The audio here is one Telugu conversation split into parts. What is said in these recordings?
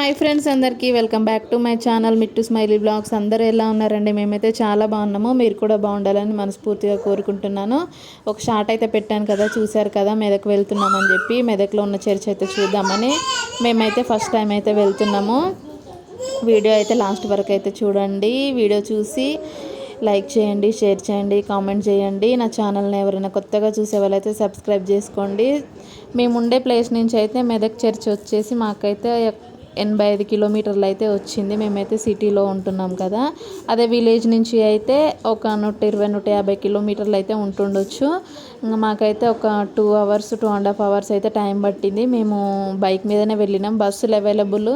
హాయ్ ఫ్రెండ్స్ అందరికీ welcome back to my channel Mittu smiley blogs. అందరూ ఎలా ఉన్నారండి? మేమైతే చాలా బాగున్నాము. మీరు కూడా బాగుండాలని మనస్ఫూర్తిగా కోరుకుంటున్నాను. ఒక షార్ట్ అయితే పెట్టాను కదా చూశారు కదా మెదక్ వెళ్తున్నామని చెప్పి. మెదక్లో ఉన్న చర్చ్ అయితే చూద్దామని మేమైతే ఫస్ట్ టైం అయితే వెళ్తున్నాము. వీడియో అయితే లాస్ట్ వరకు అయితే చూడండి. వీడియో చూసి లైక్ చేయండి షేర్ చేయండి కామెంట్ చేయండి. నా ఛానల్ని ఎవరైనా కొత్తగా చూసే వాళ్ళైతే సబ్స్క్రైబ్ చేసుకోండి. మేము ఉండే ప్లేస్ నుంచి అయితే మెదక్ చర్చ్ వచ్చేసి మాకైతే ఎనభై ఐదు కిలోమీటర్లు అయితే వచ్చింది. మేమైతే సిటీలో ఉంటున్నాం కదా. అదే విలేజ్ నుంచి అయితే ఒక నూట ఇరవై నూట యాభై కిలోమీటర్లు అయితే ఉంటుండొచ్చు. మాకైతే ఒక two hours two and half hours అయితే టైం పట్టింది. మేము బైక్ మీదనే వెళ్ళినాం. బస్సులు అవైలబుల్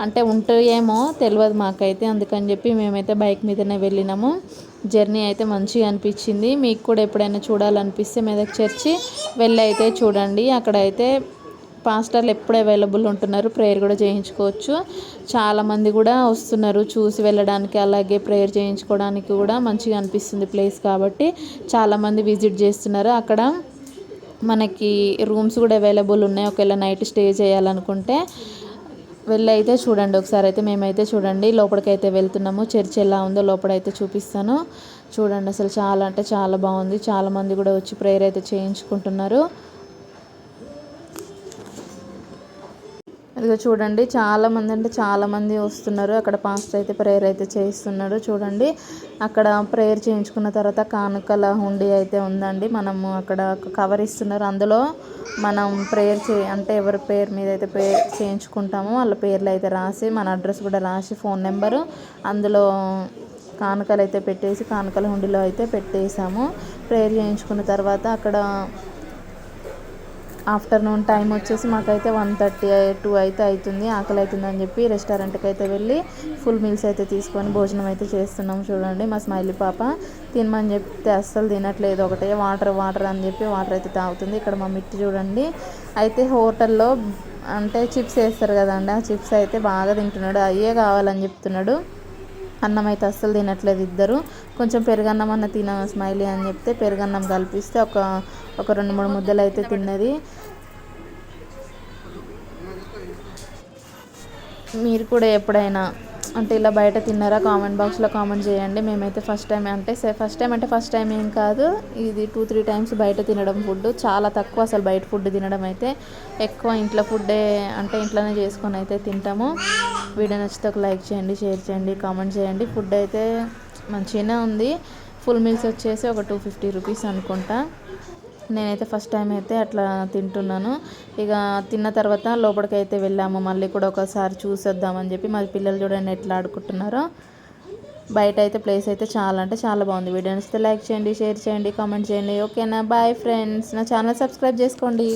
అంటే ఉంటాయేమో తెలియదు మాకైతే. అందుకని చెప్పి మేమైతే బైక్ మీదనే వెళ్ళినాము. జర్నీ అయితే మంచిగా అనిపించింది. మీకు కూడా ఎప్పుడైనా చూడాలనిపిస్తే మెదక్ చర్చి వెళ్ళి అయితే చూడండి. అక్కడైతే పాస్టర్లు ఎప్పుడు అవైలబుల్ ఉంటున్నారు ప్రేయర్ కూడా చేయించుకోవచ్చు. చాలామంది కూడా వస్తున్నారు చూసి వెళ్ళడానికి అలాగే ప్రేయర్ చేయించుకోవడానికి కూడా మంచిగా అనిపిస్తుంది ప్లేస్ కాబట్టి. చాలామంది విజిట్ చేస్తున్నారు. అక్కడ మనకి రూమ్స్ కూడా అవైలబుల్ ఉన్నాయి. ఒకవేళ నైట్ స్టే చేయాలనుకుంటే వెళ్ళి అయితే చూడండి. ఒకసారి అయితే మేమైతే చూడండి. లోపలికైతే వెళ్తున్నాము. చర్చ్ ఎలా ఉందో లోపలైతే చూపిస్తాను. చూడండి అసలు చాలా అంటే చాలా బాగుంది. చాలామంది కూడా వచ్చి ప్రేయర్ అయితే చేయించుకుంటున్నారు. ఇదిగో చూడండి చాలామంది అంటే చాలామంది వస్తున్నారు. అక్కడ పాస్టర్ అయితే ప్రేయర్ అయితే చేయిస్తున్నారు చూడండి అక్కడ ప్రేయర్ చేయించుకున్న తర్వాత కానుకల హుండీ అయితే ఉందండి. మనము అక్కడ కవర్ ఇస్తున్నారు అందులో మనం ప్రేయర్ చే అంటే ఎవరి పేరు మీద అయితే ప్రేయర్ చేయించుకుంటామో వాళ్ళ పేర్లు అయితే రాసి మన అడ్రస్ కూడా రాసి ఫోన్ నెంబరు అందులో కానుకలు అయితే పెట్టేసి కానుకల హుండీలో అయితే పెట్టేసాము ప్రేయర్ చేయించుకున్న తర్వాత అక్కడ ఆఫ్టర్నూన్ టైం వచ్చేసి మాకైతే వన్ థర్టీ టూ అయితే అవుతుంది ఆకలి అవుతుంది అని చెప్పి రెస్టారెంట్కి అయితే వెళ్ళి ఫుల్ మీల్స్ అయితే తీసుకొని భోజనం అయితే చేస్తున్నాం చూడండి మా స్మైలీ పాప. తినమని చెప్తే అస్సలు తినట్లేదు ఒకటే వాటర్ వాటర్ అని చెప్పి వాటర్ అయితే తాగుతుంది. ఇక్కడ మా మిట్టి చూడండి అయితే హోటల్లో అంటే చిప్స్ వేస్తారు కదండి ఆ చిప్స్ అయితే బాగా తింటున్నాడు అయ్యే కావాలని చెప్తున్నాడు. అన్నం అయితే అస్సలు తినట్లేదు ఇద్దరు. కొంచెం పెరుగన్నం అన్న తిన స్మైలీ అని చెప్తే పెరుగన్నం కలిపిస్తే ఒక ఒక రెండు మూడు ముద్దలు అయితే తిన్నది. మీరు కూడా ఎప్పుడైనా అంటే ఇలా బయట తిన్నారా? కామెంట్ బాక్స్లో కామెంట్ చేయండి. మేమైతే ఫస్ట్ టైం అంటే ఫస్ట్ టైం అంటే ఫస్ట్ టైం ఏం కాదు. ఇది టూ త్రీ టైమ్స్ బయట తినడం ఫుడ్ చాలా తక్కువ అసలు బయట ఫుడ్ తినడం అయితే. ఎక్కువ ఇంట్లో ఫుడ్డే అంటే ఇంట్లోనే చేసుకొని అయితే తింటాము. వీడియో నచ్చితే ఒక లైక్ చేయండి షేర్ చేయండి కామెంట్ చేయండి. ఫుడ్ అయితే మంచిగానే ఉంది. ఫుల్ మీల్స్ వచ్చేసి ఒక టూ ఫిఫ్టీ రూపీస్ అనుకుంటా. నేనైతే ఫస్ట్ టైం అయితే అట్లా తింటున్నాను. ఇక తిన్న తర్వాత లోపలికి అయితే వెళ్ళాము. మళ్ళీ కూడా ఒకసారి చూసేద్దామని చెప్పి మా పిల్లలు చూడండి ఎట్లా ఆడుకుంటున్నారో. బయట అయితే ప్లేస్ అయితే చాలా అంటే చాలా బాగుంది. వీడియో నచ్చితే లైక్ చేయండి షేర్ చేయండి కామెంట్ చేయండి. ఓకేనా బాయ్ ఫ్రెండ్స్ నా ఛానల్ సబ్స్క్రైబ్ చేసుకోండి.